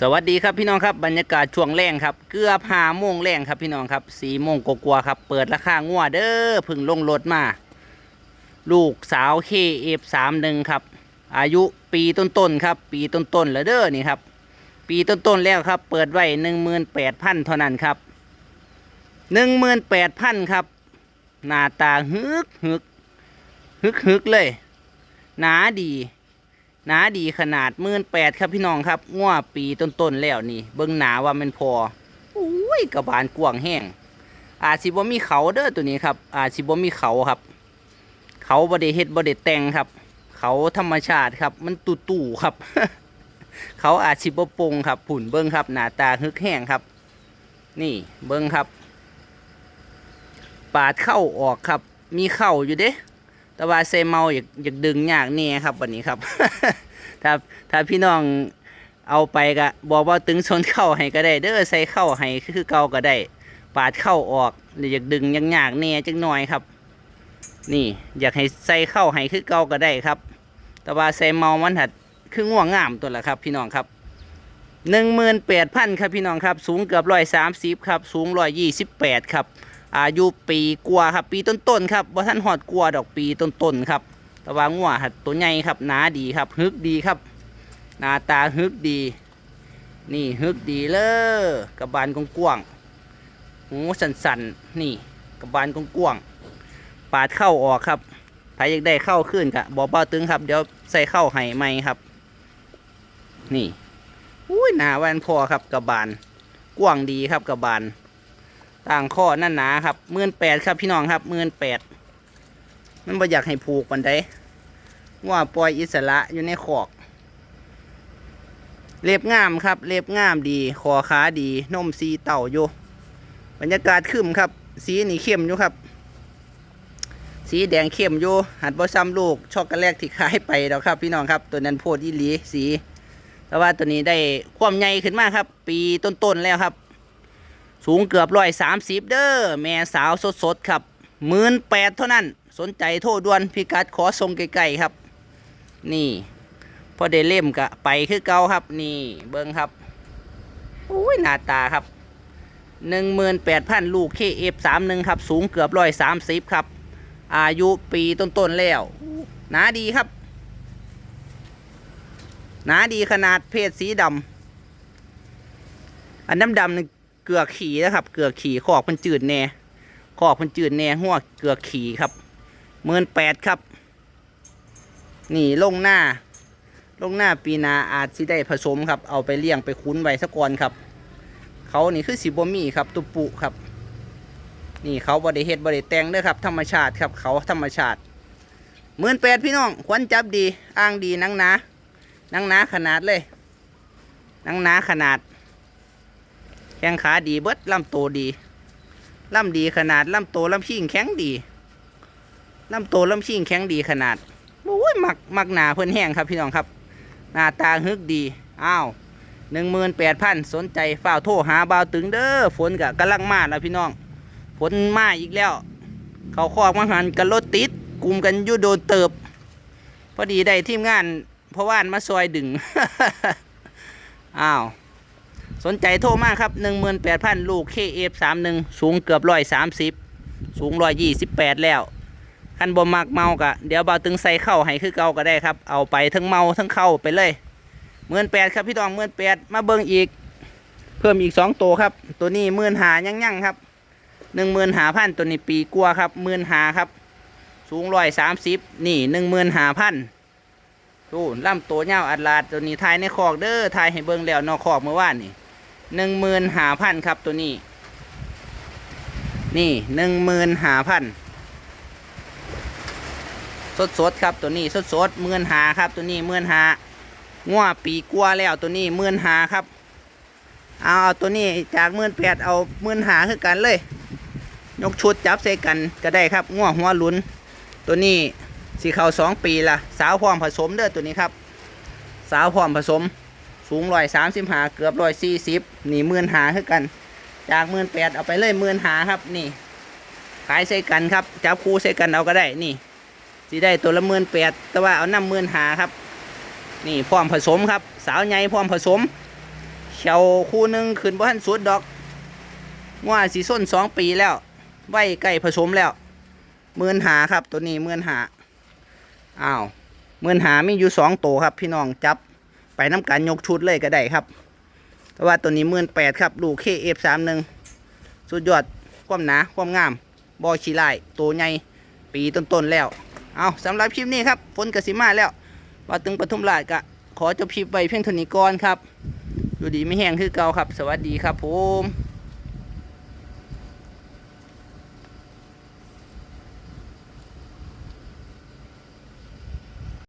สวัสดีครับพี่น้องครับบรรยากาศช่วงแรงครับเกือบห้าโมงแรงครับพี่น้องครับสี่โมงกว่าครับ เปิดราคางัวเด้อพึ่งลงรถมา ลูกสาวเคเอฟสามหนึ่งครับ อายุปีต้นๆครับ ปีต้นๆแล้วเด้อนี่ครับ ปีต้นๆแล้วครับ เปิดไว้หนึ่งหมื่นแปดพันเท่านั้นครับหนึ่งหมื่นแปดพันครับ หน้าตาฮึกฮึกฮึกฮึกเลย หนาดี หนาดีขนาดมื่นแปดครับพี่น้องครับง่วปีต้นๆแล้วนี่ เบิ้งหนาว่ามันพออุ้ยกระบาลกวางแห้งอาจสิบ่มีเขาเด้อตัวนี้ครับอาจสิบ่มีเขาครับ เขาบด้เฮ็ดบด้แต่งครับ เขาธรรมชาติครับ มันตุ่ๆครับ เขาอาจสิบ่ปงครับผุ่นเบิ้งครับ หน้าตาฮึกแห้งครับ นี่เบิ้งครับ ปาดเข้าออกครับ มีเข้าอยู่เด้ แต่ว่าเซเมาอยากอยากดึงยากแน่ครับวันนี้ครับ ถ้าถ้าพี่น้องเอาไปก็บอกว่าตึงชนเข้าให้ก็ได้ เด้อใส่เข้าให้คือเก่าก็ได้ ปาดเข้าออกหรืออยากดึงยากๆแน่จังหน่อยครับ นี่อยากให้ใส่เข้าให้คือเก่าก็ได้ครับ แต่ว่าใส่เมามันหัดคือง่วงงามตัวละครับ พี่น้องครับหนึ่งหมื่นแปดพันครับพี่น้องครับ สูงเกือบร้อยสามสิบครับ สูงร้อยยี่สิบแปดครับ อายุปีกว่าครับ ปีต้นๆครับว่าท่านหอดกลัวดอกปีต้นๆครับแต่ว่างัวหัดตัวใหญ่ครับหนาดีครับฮึกดีครับหน้าตาฮึกดี นี่ฮึกดีเลยกระบาลกว้างๆหูสันๆ นี่กระบาลกว้างๆปาดเข้าออกครับใครอยากได้เข้าขึ้นกะบอกเบาตึงครับ เดี๋ยวใส่เข้าให้ไหมครับ นี่อุ้ยหนาแวนพอครับกระบาลกว้างดีครับกระบาล ต่างข้อนั่นหนาครับหมื่นแปดครับพี่น้องครับหมื่นแปดมันบ่อยากให้ผูกมันได้ว่าปล่อยอิสระอยู่ในขอก เล็บงามครับ เล็บงามดีคอขาดีนมสีเต่าอยู่บรรยากาศขึ้นครับ สีนี่เข้มอยู่ครับ สีแดงเข้มอยู่หัดบ่ซ้ำลูกช็อกโกแลตที่ขายไปแล้วครับ พี่น้องครับ ตัวนั้นโพดอีหลีสีแต่ว่าตัวนี้ได้ความใหญ่ขึ้นมากครับ ปีต้นๆแล้วครับ สูงเกือบร้อยสามสิบเด้อแม่สาวสดๆครับหมื่นแปดเท่านั้น สนใจโทรด่วนพิกัดขอส่งไกลๆครับ นี่ พอได้เล่มกะไปคือเก่าครับ นี่เบิ้งครับอุ้ยหน้าตาครับหนึ่งหมื่นแปดพันลูกเคเอฟสามหนึ่งครับ สูงเกือบร้อยสามสิบครับ อายุปีต้นๆแล้วหนาดีครับหนาดีขนาดเพศสีดำอันดำๆนี่ เกลือขี่นะครับ เกลือขี่ขอกมันจืดแน่ขอกมันจืดแน่หัวเกลือขี่ครับหมื่นแปดครับ นี่ลงหน้า ลงหน้าปีนาอาจสิได้ผสมครับ เอาไปเลี้ยงไปคุ้นไว้สักก่อนครับ เขานี่คือสีบมีครับ ตุปุครับ นี่เขาบริเฮ็ดบริแตงเด้อครับ ธรรมชาติครับ เขาธรรมชาติหมื่นแปดพี่น้องควันจับดี อ้างดีนังหนานังหนาขนาดเลยนังหนาขนาด ข้งขาดีเบิดลำโตดีลำดีขนาดลำโตลำชิงแข็งดีลำโตลำชิงแข็งดีขนาดโอ้ยมักมักหนาเพิ่นแห้งครับพี่น้องครับ หน้าตาฮึกดีอ้าวหนึ่งหมื่นแปดพันสนใจฝ้าโทรหาบ่าวตึงเด้อฝนกะกำลังมาแล้วพี่น้องฝนมาอีกแล้ว เขาคอกมาหันกันรถติดกลุ่มกันยู่โดนเติบ พอดีได้ทีมงานเพราะว่านมาซอยดึงอ้าว สนใจโทรมาครับ 18,000 ลูก KF31 สูงเกือบร้อยสามสิบสูงร้อยยี่สิบแปดแล้ว คันบ่มักเมากะเดี๋ยวเบาตึงใส่เข้าให้คือเก่าก็ได้ครับ เอาไปทั้งเมาทั้งเข้าไปเลยเมื่นแปดครับพี่ตองเมื่นแปดมาเบิ่งอีก เพิ่มอีกสองตัวครับ ตัวนี้หมื่นหายั่งยั่งๆครับหนึ่งหมื่นหาพันตัวนี้ปีกลัวครับหมื่นหาครับ สูงร้อยสามสิบนี่หนึ่งหมื่นหาพันดูล่ำตัวเงาอัดลาดตัวนี้ทายในคอกเด้อทายให้เบิ่งแล้วนอกคอกเมื่อวานนี่ หนึ่งหมื่นหาพันครับตัวนี้ นี่หนึ่งหมื่นหาพันสดสดครับตัวนี้สดสดหมื่นหาครับตัวนี้หมื่นหาง่วปีกัวแล้วตัวนี้หมื่นหาครับเอาเอาตัวนี้จากหมื่นแปดเอาหมื่นหาคือกันเลย ยกชุดจับใส่กันก็ได้ครับง่วหัวลุนตัวนี้สีเขาสองปีละสาวพร้อมผสมเด้อตัวนี้ครับ สาวพร้อมผสม สูงร้อยสามสิบหาเกือบร้อยสี่สิบนี่หมื่นหาคือกัน จากหมื่นแปดเอาไปเลยหมื่นหาครับนี่ ขายใส่กันครับจับคู่ใส่กันเอาก็ได้นี่สีได้ตัวละหมื่นแปดแต่ว่าเอาน้ำหมื่นหาครับ นี่พร้อมผสมครับ สาวใหญ่พร้อมผสมเขียวคู่หนึ่งขึ้นบ่ทันสุดดอกว่าสีส้นสองปีแล้วไว้ใกล้ผสมแล้วหมื่นหาครับตัวนี้หมื่นหาอ้าวหมื่นหามีอยู่สองตัวครับ พี่น้องจับ ไปน้ำกันยกชุดเลยก็ได้ครับแต่ว่าตัวนี้หมื่นแปดครับ ลูกเคเอฟสามหนึ่งสุดยอดความหนาความงาม บอชีไลตัวใหญ่ปีต้นๆแล้ว เอาสำหรับคลิปนี้ครับฝนกสิมาแล้วว่าตึงปทุมราชกะขอจบคลิปไว้เพียงเท่านี้ก่อนครับ อยู่ดีไม่แห้งคือเก่าครับ สวัสดีครับผม